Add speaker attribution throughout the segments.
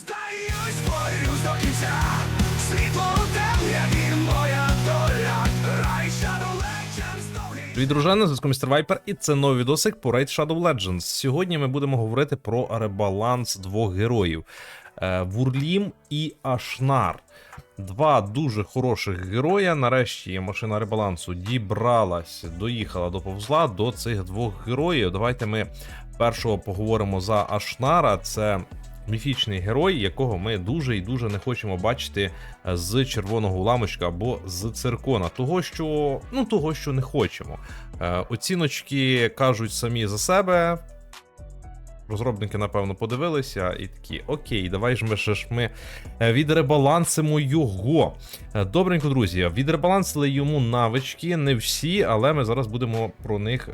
Speaker 1: здаюсь, борюсь до кінця. Світло моя доля. Рай Shadow Legends.
Speaker 2: Привіт, дружина, зв'язку містер Вайпер, і це новий відосик по Raid Shadow Legends. Сьогодні ми будемо говорити про ребаланс двох героїв: е, Вурлім і Ашнар. Два дуже хороших героя. Нарешті машина ребалансу дібралась, доїхала, доповзла до цих двох героїв. Давайте ми першого поговоримо за Ашнара. Це міфічний герой, якого ми дуже і дуже не хочемо бачити е, з червоного уламочка або з циркона. Того, що ну того, що не хочемо. Е, Оціночки кажуть самі за себе. Розробники, напевно, подивилися і такі: окей, давай ж ми ж ми е, відребалансимо його. Добренько, друзі, відребалансили йому навички, не всі, але ми зараз будемо про них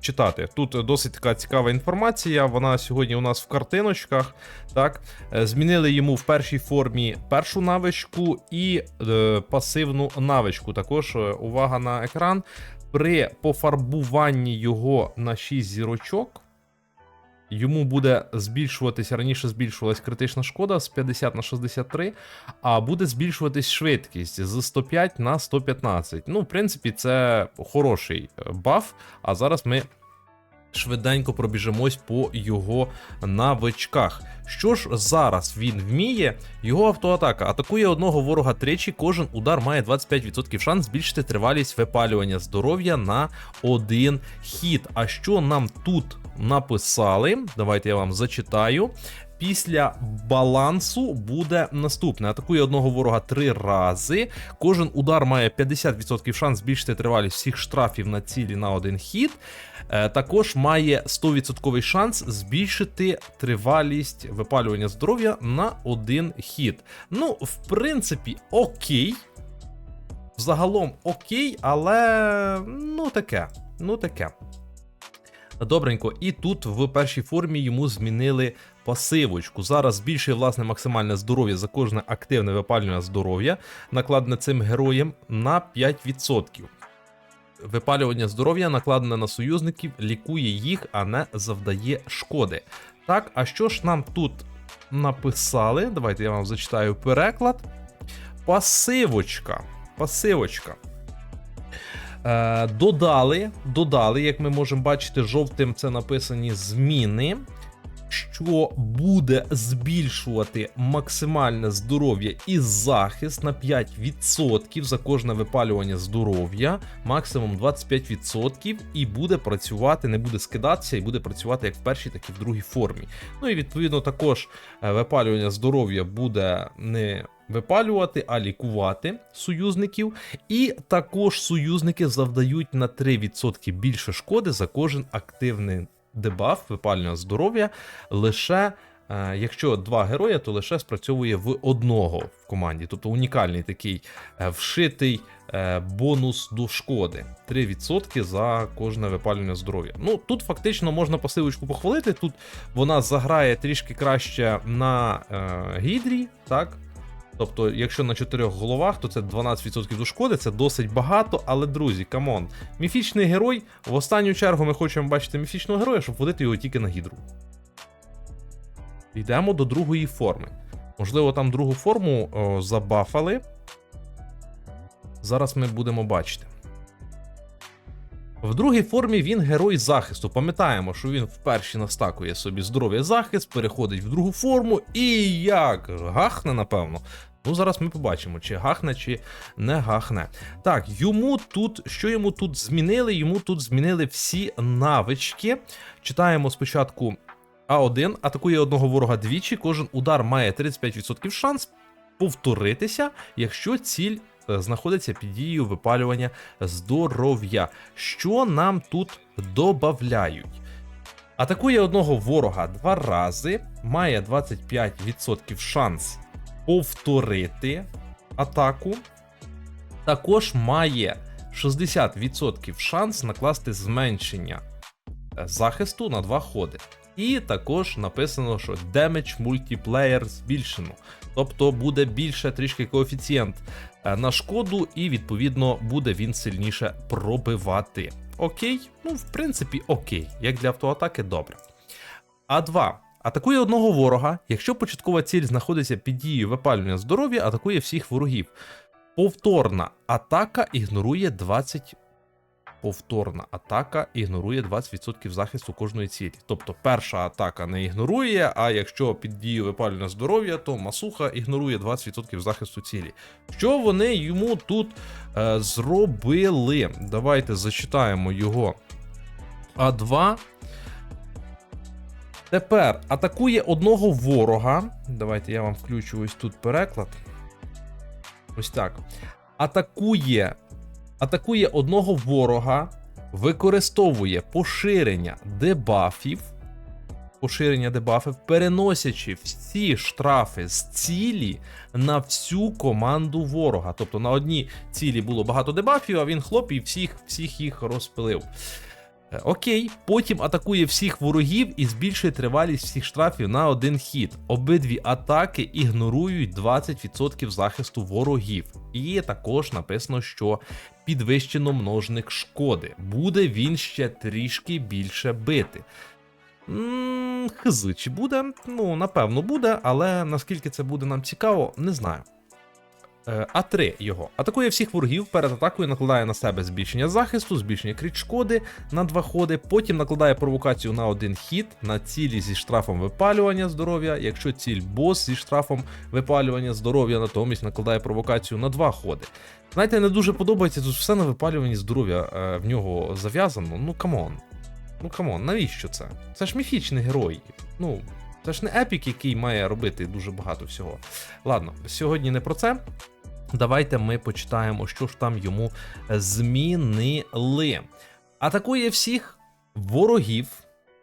Speaker 2: читати. Тут досить така цікава інформація. Вона сьогодні у нас в картиночках. Так, Е, змінили йому в першій формі першу навичку і е, пасивну навичку. Також е, увага на екран. При пофарбуванні його на 6 зірочок. Йому буде збільшуватися, раніше збільшувалась критична шкода з 50 на 63, а буде збільшуватись швидкість з 105 на 115. Ну, в принципі, це хороший е, баф. А зараз ми швиденько пробіжимось по його навичках. Що ж зараз він вміє? Його автоатака атакує одного ворога тричі. Кожен удар має 25% шанс збільшити тривалість випалювання здоров'я на один хід. А що нам тут написали? Давайте я вам зачитаю. Після балансу буде наступне: атакує одного ворога три рази. Кожен удар має 50% шанс збільшити тривалість всіх штрафів на цілі на один хід. Е, Також має 100% шанс збільшити тривалість випалювання здоров'я на один хід. Ну, в принципі, окей. Загалом окей, але ну таке. Ну таке. Добренько, і тут в першій формі йому змінили пасивочку. Зараз збільшує власне максимальне здоров'я за кожне активне випалювання здоров'я, накладене цим героєм на 5%. Випалювання здоров'я, накладене на союзників, лікує їх, а не завдає шкоди. Так, а що ж нам тут написали? Давайте я вам зачитаю переклад. Пасивочка. Пасивочка. Е, додали, додали, як ми можемо бачити, жовтим це написані зміни, що буде збільшувати максимальне здоров'я і захист на 5% за кожне випалювання здоров'я, максимум 25%, і буде працювати, не буде скидатися, і буде працювати як в першій, так і в другій формі. Ну і відповідно також е, випалювання здоров'я буде не випалювати, а лікувати союзників. І також союзники завдають на 3% більше шкоди за кожен активний дебаф випалювання здоров'я. Лише е, якщо два героя, то лише спрацьовує в одного в команді. Тобто унікальний такий е, вшитий е, бонус до шкоди. 3% за кожне випалювання здоров'я. Ну тут фактично можна пасивочку похвалити. Тут вона заграє трішки краще на гідрі, так. Тобто, якщо на чотирьох головах, то це 12% до шкоди, це досить багато, але друзі, камон. Міфічний герой. В останню чергу ми хочемо бачити міфічного героя, щоб водити його тільки на гідру. Йдемо до другої форми. Можливо, там другу форму о, забафали. Зараз ми будемо бачити. В другій формі він герой захисту. Пам'ятаємо, що він вперше настакує собі здоров'я захист, переходить в другу форму і як гахне, напевно. Ну, зараз ми побачимо, чи гахне, чи не гахне. Так, йому тут, що йому тут змінили? Йому тут змінили всі навички. Читаємо спочатку А1, атакує одного ворога двічі. Кожен удар має 35% шанс повторитися, якщо ціль знаходиться під дією випалювання здоров'я. Що нам тут добавляють? Атакує одного ворога два рази, має 25% шанс повторити атаку. Також має 60% шанс накласти зменшення е, захисту на два ходи. І також написано, що Damage Multiplayer збільшено. Тобто буде більше трішки коефіцієнт е, на шкоду, і відповідно буде він сильніше пробивати. Окей, ну в принципі, окей, як для автоатаки, добре. А2. Атакує одного ворога, якщо початкова ціль знаходиться під дією випалювання здоров'я, атакує всіх ворогів. Повторна атака ігнорує 20. Повторна атака ігнорує 20% захисту кожної цілі. Тобто перша атака не ігнорує, а якщо під дією випалювання здоров'я, то масуха ігнорує 20% захисту цілі. Що вони йому тут е, зробили? Давайте зачитаємо його А2. Тепер атакує одного ворога. Давайте я вам включу ось тут переклад. Ось так. Атакує, атакує одного ворога, використовує поширення дебафів. Поширення дебафів, переносячи всі штрафи з цілі на всю команду ворога. Тобто на одній цілі було багато дебафів, а він хлоп і всіх, всіх їх розпилив. Е, Окей, потім атакує всіх ворогів і збільшує тривалість всіх штрафів на один хід. Обидві атаки ігнорують 20% захисту ворогів. І також написано, що підвищено множник шкоди. Буде він ще трішки більше бити. Хзи чи буде? Ну, напевно, буде, але наскільки це буде нам цікаво, не знаю. Е, А3 його атакує всіх ворогів, перед атакою накладає на себе збільшення захисту, збільшення крит шкоди на два ходи, потім накладає провокацію на один хід на цілі зі штрафом випалювання здоров'я. Якщо ціль бос зі штрафом випалювання здоров'я, натомість накладає провокацію на два ходи. Знаєте, не дуже подобається тут все на випалюванні здоров'я е, в нього зав'язано. Ну камон. Ну камон, навіщо це? Це ж міфічний герой. Ну, це ж не епік, який має робити дуже багато всього. Ладно, сьогодні не про це. Давайте ми почитаємо, що ж там йому змінили. Атакує всіх ворогів,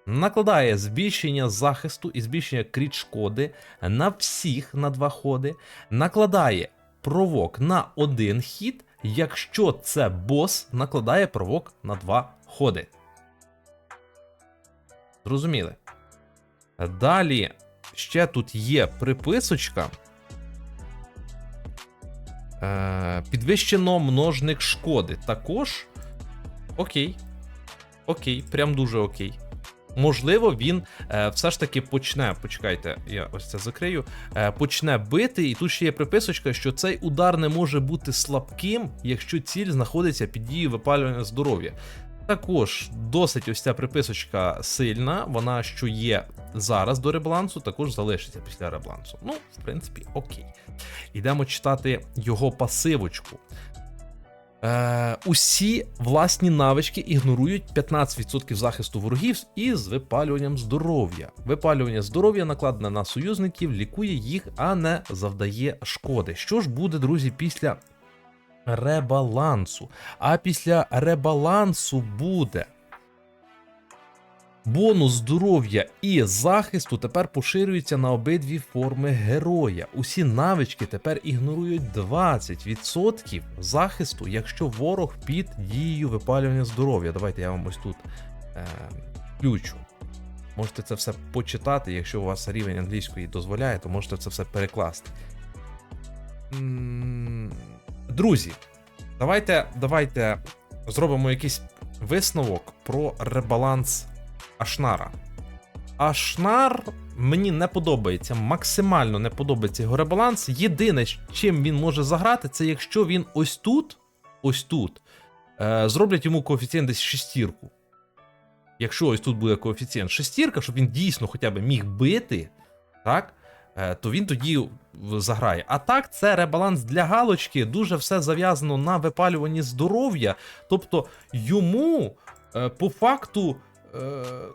Speaker 2: накладає збільшення захисту і збільшення кріт шкоди на всіх на два ходи, накладає провок на один хід, якщо це бос, накладає провок на два ходи. Зрозуміли? Далі ще тут є приписочка. Е, підвищено множник шкоди. Також. Окей. Окей, прям дуже окей. Можливо, він е, все ж таки почне. Почекайте, я ось це закрию. Е, почне бити, і тут ще є приписочка, що цей удар не може бути слабким, якщо ціль знаходиться під дією випалювання здоров'я. Також досить ось ця приписочка сильна. Вона що є зараз до ребалансу, також залишиться після ребалансу. Ну, в принципі, окей. Йдемо читати його пасивочку. Е, усі власні навички ігнорують 15% захисту ворогів із випалюванням здоров'я. Випалювання здоров'я накладене на союзників, лікує їх, а не завдає шкоди. Що ж буде, друзі, після ребалансу? А після ребалансу буде. Бонус здоров'я і захисту тепер поширюється на обидві форми героя. Усі навички тепер ігнорують 20% захисту, якщо ворог під дією випалювання здоров'я. Давайте я вам ось тут е, включу. Можете це все почитати, якщо у вас рівень англійської дозволяє, то можете це все перекласти. Друзі, давайте, давайте зробимо якийсь висновок про ребаланс Ашнара. Ашнар мені не подобається, максимально не подобається його ребаланс. Єдине, чим він може заграти, це якщо він ось тут, ось тут, е, зроблять йому коефіцієнт десь шестірку. Якщо ось тут буде коефіцієнт шестірка, щоб він дійсно хоча б міг бити, так? е, То він тоді заграє. А так, це ребаланс для галочки, дуже все зав'язано на випалюванні здоров'я. Тобто йому е, по факту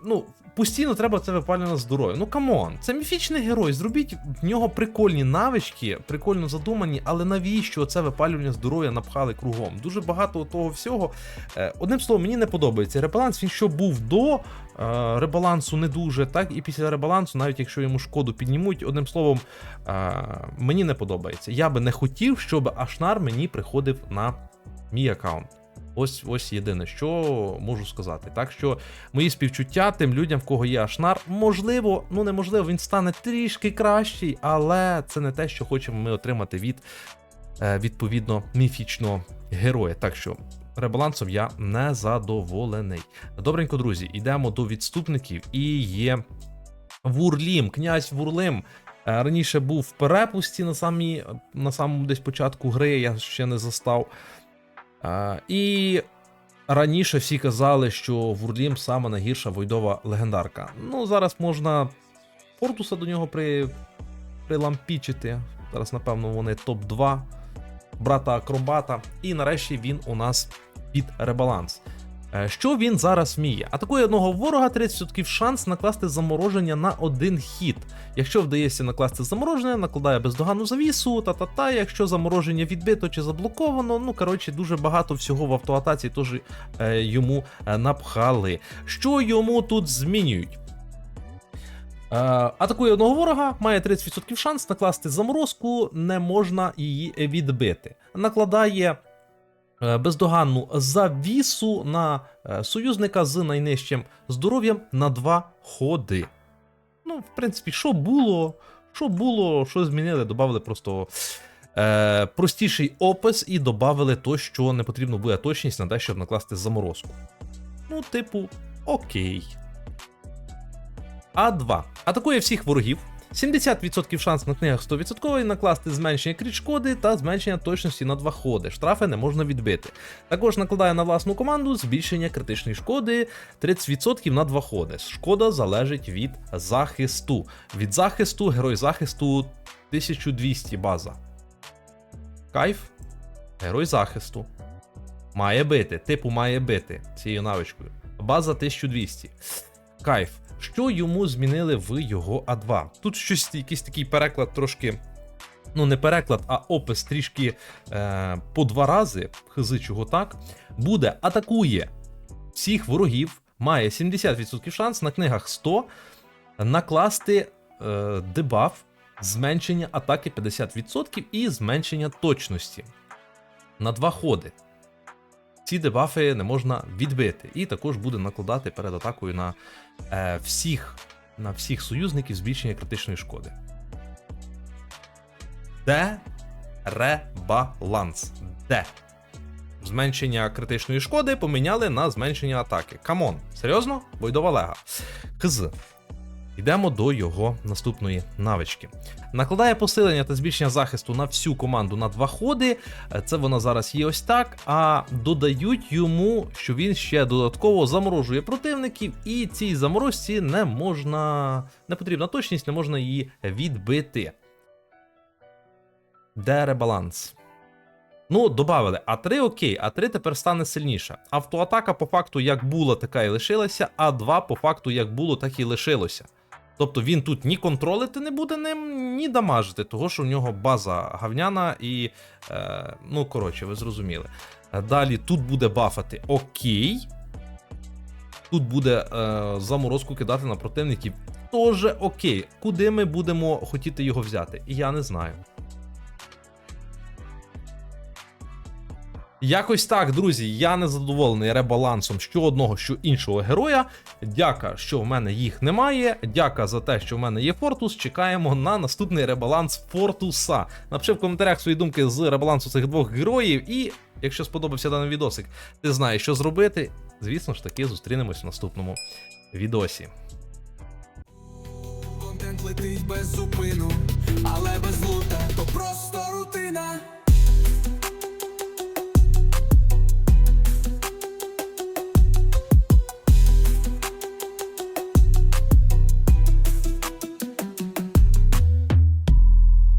Speaker 2: ну, постійно треба це випалювання здоров'я. Ну камон, це міфічний герой. Зробіть в нього прикольні навички, прикольно задумані, але навіщо це випалювання здоров'я напхали кругом? Дуже багато того всього. Е, одним словом, мені не подобається ребаланс. Він що був до е, ребалансу не дуже, так і після ребалансу, навіть якщо йому шкоду піднімуть, одним словом, е, мені не подобається. Я би не хотів, щоб Ашнар мені приходив на мій аккаунт. Ось ось єдине, що можу сказати. Так що мої співчуття тим людям, в кого є Ашнар, можливо, ну неможливо, він стане трішки кращий, але це не те, що хочемо ми отримати від е, відповідно міфічного героя. Так що ребалансом я не задоволений. Добренько, друзі, йдемо до відступників і є Вурлім, князь Вурлим. е, Раніше був в перепусті на, самі, на самому десь початку гри, я ще не застав. Е, І раніше всі казали, що Вурлім саме найгірша войдова легендарка. Ну, зараз можна Фортуса до нього при, прилампічити. Зараз, напевно, вони топ-2 брата Акробата. І нарешті він у нас під ребаланс. Е, Що він зараз вміє? Атакує одного ворога 30% шанс накласти замороження на один хід. Якщо вдається накласти замороження, накладає бездоганну завісу, та-та-та. Якщо замороження відбито чи заблоковано, ну коротше, дуже багато всього в автоатаці теж е, йому е, напхали. Що йому тут змінюють? Е, атакує одного ворога, має 30% шанс накласти заморозку, не можна її відбити. Накладає бездоганну завісу на е, союзника з найнижчим здоров'ям на два ходи. Ну, в принципі, що було, що було, що змінили, додали просто е, простіший опис і додали то, що не потрібно буде точність на те, щоб накласти заморозку. Ну, типу, окей. А2. Атакує всіх ворогів. 70% шанс на книгах 100% накласти зменшення кріт шкоди та зменшення точності на два ходи. Штрафи не можна відбити. Також накладає на власну команду збільшення критичної шкоди 30% на два ходи. Шкода залежить від захисту. Від захисту, герой захисту 1200 база. Кайф. Герой захисту. Має бити. Типу має бити цією навичкою. База 1200. Кайф. Що йому змінили в його А2? Тут щось, якийсь такий переклад трошки. Ну, не переклад, а опис трішки е, по два рази, хзи чого так. Буде атакує всіх ворогів, має 70% шанс на книгах 100 накласти е, дебаф, зменшення атаки 50% і зменшення точності на два ходи. Ці дебафи не можна відбити, і також буде накладати перед атакою на е, всіх, на всіх союзників збільшення критичної шкоди. Де ребаланс? Де? Зменшення критичної шкоди поміняли на зменшення атаки. Камон, серйозно? Бойдова лега. Кз. Йдемо до його наступної навички. Накладає посилення та збільшення захисту на всю команду на два ходи. Це вона зараз є ось так. А додають йому, що він ще додатково заморожує противників, і цій заморозці не можна. не потрібна точність, не можна її відбити. Де ребаланс? Ну, додали А3 окей, А3 тепер стане сильніше. Автоатака по факту як була, така і лишилася, А2 по факту як було, так і лишилося. Тобто він тут ні контролити не буде ним, ні дамажити, того що в нього база гавняна і. Е, ну, коротше, ви зрозуміли. Далі тут буде бафати окей. Тут буде е, заморозку кидати на противників. Тоже окей. Куди ми будемо хотіти його взяти? Я не знаю. Якось так, друзі. Я не задоволений ребалансом що одного, що іншого героя. Дяка, що в мене їх немає. Дяка за те, що в мене є Фортус. Чекаємо на наступний ребаланс Фортуса. Напиши в коментарях свої думки з ребалансу цих двох героїв. І якщо сподобався даний відосик, ти знаєш, що зробити. Звісно ж таки, зустрінемось в наступному відосі.
Speaker 1: Контент летить без зупину, але без лута, то просто рутина.